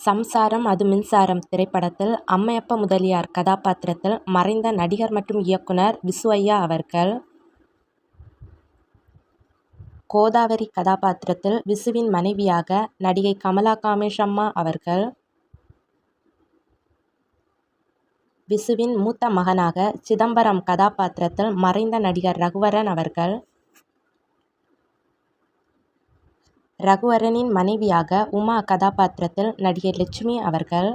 சம்சாரம் அது மின்சாரம் திரைப்படத்தில் அம்மையப்ப முதலியார் கதாபாத்திரத்தில் மறைந்த நடிகர் மற்றும் இயக்குனர் விசு ஐயா அவர்கள். கோதாவரி கதாபாத்திரத்தில் விசுவின் மனைவியாக நடிகை கமலா காமேஷம்மா அவர்கள். விசுவின் மூத்த மகனாக சிதம்பரம் கதாபாத்திரத்தில் மறைந்த நடிகர் ரகுவரன் அவர்கள். ரகுவரனின் மனைவியாக உமா கதாபாத்திரத்தில் நடிகை லட்சுமி அவர்கள்.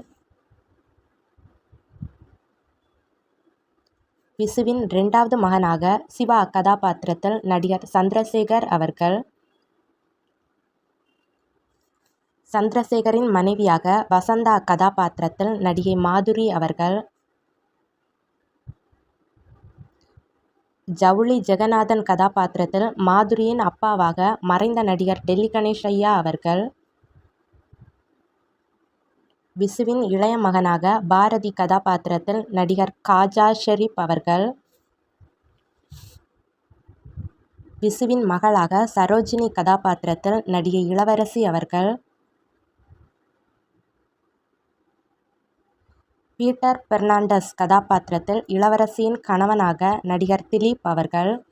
விசுவின் இரண்டாவது மகனாக சிவா கதாபாத்திரத்தில் நடிகர் சந்திரசேகர் அவர்கள். சந்திரசேகரின் மனைவியாக வசந்தா கதாபாத்திரத்தில் நடிகை மாதுரி அவர்கள். ஜவுளி ஜெகநாதன் கதாபாத்திரத்தில் மாதுரியின் அப்பாவாக மறைந்த நடிகர் டெல்லி கணேஷ் ஐயா அவர்கள். விசுவின் இளைய மகனாக பாரதி கதாபாத்திரத்தில் நடிகர் காஜா ஷெரீப் அவர்கள். விசுவின் மகளாக சரோஜினி கதாபாத்திரத்தில் நடிகை இளவரசி அவர்கள். பீட்டர் பெர்னாண்டஸ் கதாபாத்திரத்தில் இளவரசியின் கணவனாக நடிகர் திலீப் அவர்கள்.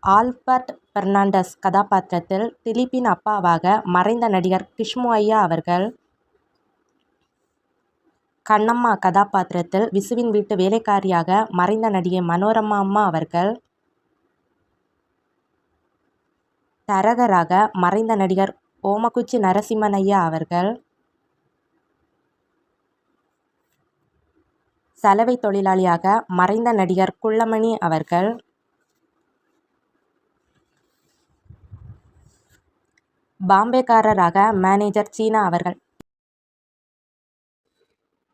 ஆல்பர்ட் பெர்னாண்டஸ் கதாபாத்திரத்தில் திலீப்பின் அப்பாவாக மறைந்த நடிகர் கிஷ்மு ஐயா அவர்கள். கண்ணம்மா கதாபாத்திரத்தில் விசுவின் வீட்டு வேலைக்காரியாக மறைந்த நடிகை மனோரமா அம்மா அவர்கள். தரகராக மறைந்த நடிகர் ஓமக்குச்சி நரசிம்மன் ஐயா அவர்கள். சலவை தொழிலாளியாக மறைந்த நடிகர் குள்ளமணி அவர்கள். பாம்பேக்காரராக மேனேஜர் சீனா அவர்கள்.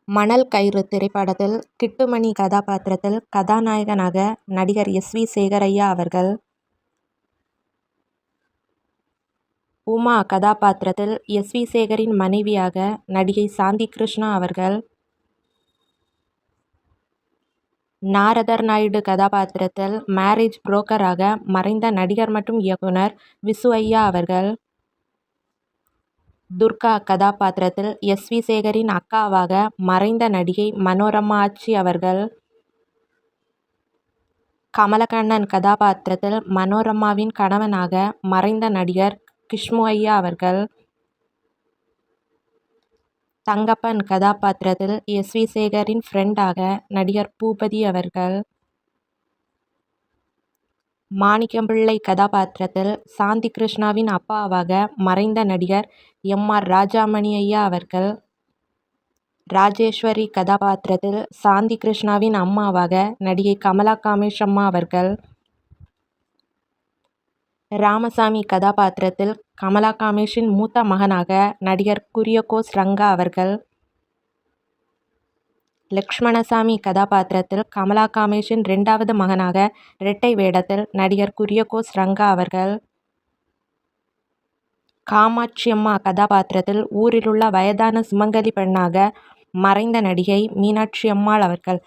மணல் கயிறு திரைப்படத்தில் கிட்டுமணி கதாபாத்திரத்தில் கதாநாயகனாக நடிகர் எஸ். வி. சேகரையா அவர்கள். உமா கதாபாத்திரத்தில் எஸ். வி. சேகரின் மனைவியாக நடிகை சாந்தி கிருஷ்ணா அவர்கள். நாரதர் நாயுடு கதாபாத்திரத்தில் மேரேஜ் புரோக்கராக மறைந்த நடிகர் மற்றும் இயக்குனர் விசு ஐயா அவர்கள். துர்கா கதாபாத்திரத்தில் எஸ். வி. சேகரின் அக்காவாக மறைந்த நடிகை மனோரமா ஆச்சி அவர்கள். கமலக்கண்ணன் கதாபாத்திரத்தில் மனோரமாவின் கணவனாக மறைந்த நடிகர் கிஷ்மு ஐயா அவர்கள். தங்கப்பன் கதாபாத்திரத்தில் எஸ். வி. சேகரின் ஃப்ரெண்டாக நடிகர் பூபதி அவர்கள். மாணிக்கம்பிள்ளை கதாபாத்திரத்தில் சாந்தி கிருஷ்ணாவின் அப்பாவாக மறைந்த நடிகர் எம். ஆர். ராஜாமணி ஐயா அவர்கள். ராஜேஸ்வரி கதாபாத்திரத்தில் சாந்தி கிருஷ்ணாவின் அம்மாவாக நடிகை கமலா காமேஷம்மா அவர்கள். ராமசாமி கதாபாத்திரத்தில் கமலா காமேஷின் மூத்த மகனாக நடிகர் குரியகோஸ் ரங்கா அவர்கள். லக்ஷ்மணசாமி கதாபாத்திரத்தில் கமலா காமேஷின் இரண்டாவது மகனாக இரட்டை வேடத்தில் நடிகர் குரியகோஸ் ரங்கா அவர்கள். காமாட்சியம்மா கதாபாத்திரத்தில் ஊரிலுள்ள வயதான சுமங்கலி பெண்ணாக மறைந்த நடிகை மீனாட்சி அம்மாள் அவர்கள்.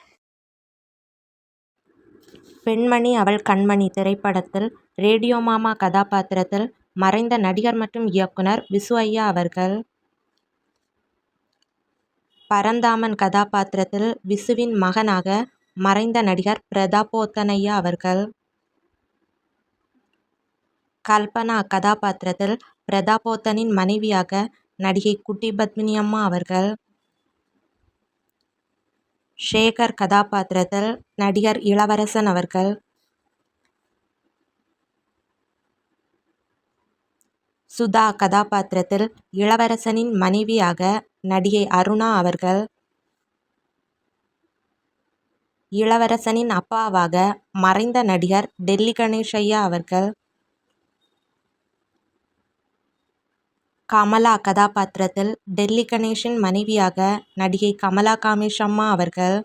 பெண்மணி அவள் கண்மணி திரைப்படத்தில் ரேடியோ மாமா கதாபாத்திரத்தில் மறைந்த நடிகர் மற்றும் இயக்குனர் விசு ஐயா அவர்கள். பரந்தாமன் கதாபாத்திரத்தில் விசுவின் மகனாக மறைந்த நடிகர் பிரதாபோத்தனையா அவர்கள். கல்பனா கதாபாத்திரத்தில் பிரதாபோத்தனின் மனைவியாக நடிகை குட்டி பத்மினி அம்மா அவர்கள். ஷேகர் கதாபாத்திரத்தில் நடிகர் இளவரசன் அவர்கள். சுதா கதாபாத்திரத்தில் இளவரசனின் மனைவியாக நடிகை அருணா அவர்கள். இளவரசனின் அப்பாவாக மறைந்த நடிகர் டெல்லி கணேஷையா அவர்கள். கமலா கதாபாத்திரத்தில் டெல்லி கணேஷின் மனைவியாக நடிகை கமலா காமேஷம்மா அவர்கள்.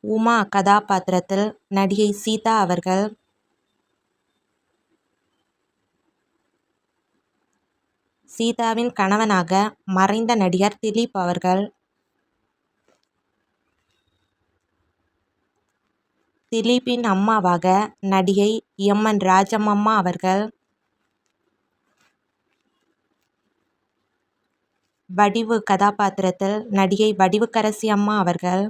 உமா கதாபாத்திரத்தில் நடிகை சீதா அவர்கள். சீதாவின் கணவனாக மறைந்த நடிகர் திலீப் அவர்கள். திலீப்பின் அம்மாவாக நடிகை எம்என் ராஜமம்மா அவர்கள். வடிவு கதாபாத்திரத்தில் நடிகை வடிவுக்கரசி அம்மா அவர்கள்.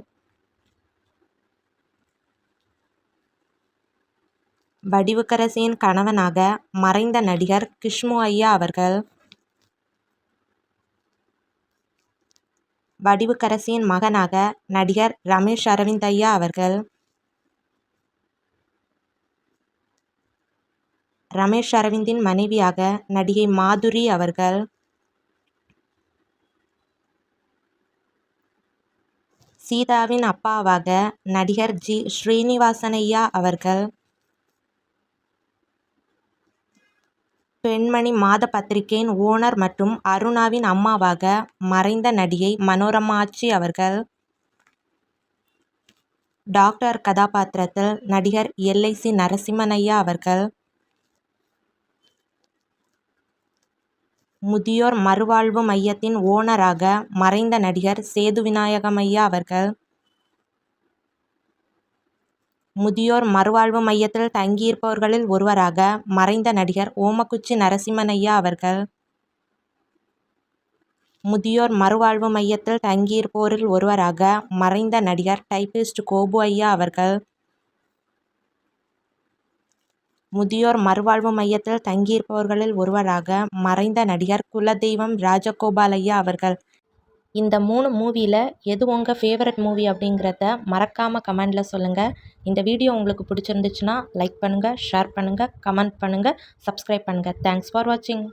வடிவுக்கரசியின் கணவனாக மறைந்த நடிகர் கிஷ்மு ஐயா அவர்கள். வடிவுக்கரசியின் மகனாக நடிகர் ரமேஷ் அரவிந்த் ஐயா அவர்கள். ரமேஷ் அரவிந்தின் மனைவியாக நடிகை மாதுரி அவர்கள். சீதாவின் அப்பாவாக நடிகர் ஜி. ஸ்ரீனிவாசனையா அவர்கள். பெண்மணி மாத பத்திரிகையின் ஓனர் மற்றும் அருணாவின் அம்மாவாக மறைந்த நடிகை மனோரமாச்சி அவர்கள் டாக்டர் கதாபாத்திரத்தில் நடிகர் எல்ஐசி நரசிம்மனையா அவர்கள் முதியோர் மறுவாழ்வு மையத்தின் ஓனராக மறைந்த நடிகர் சேது விநாயகமையா அவர்கள் முதியோர் மறுவாழ்வு மையத்தில் தங்கியிருப்பவர்களில் ஒருவராக மறைந்த நடிகர் ஓமக்குச்சி நரசிம்மனையா அவர்கள். முதியோர் மறுவாழ்வு மையத்தில் தங்கியிருப்போரில் ஒருவராக மறைந்த நடிகர் டைபிஸ்ட் கோபு ஐயா அவர்கள். முதியோர் மறுவாழ்வு மையத்தில் தங்கியிருப்பவர்களில் ஒருவராக மறைந்த நடிகர் குலதெய்வம் ராஜகோபாலையா அவர்கள். இந்த மூணு மூவியில் எது உங்கள் ஃபேவரட் மூவி அப்படிங்கிறத மறக்காமல் கமெண்டில் சொல்லுங்கள் இந்த வீடியோ உங்களுக்கு பிடிச்சிருந்துச்சுன்னா லைக் பண்ணுங்கள் ஷேர் பண்ணுங்கள் கமெண்ட் பண்ணுங்கள் சப்ஸ்கிரைப் பண்ணுங்கள் தேங்க்ஸ் ஃபார் வாட்சிங்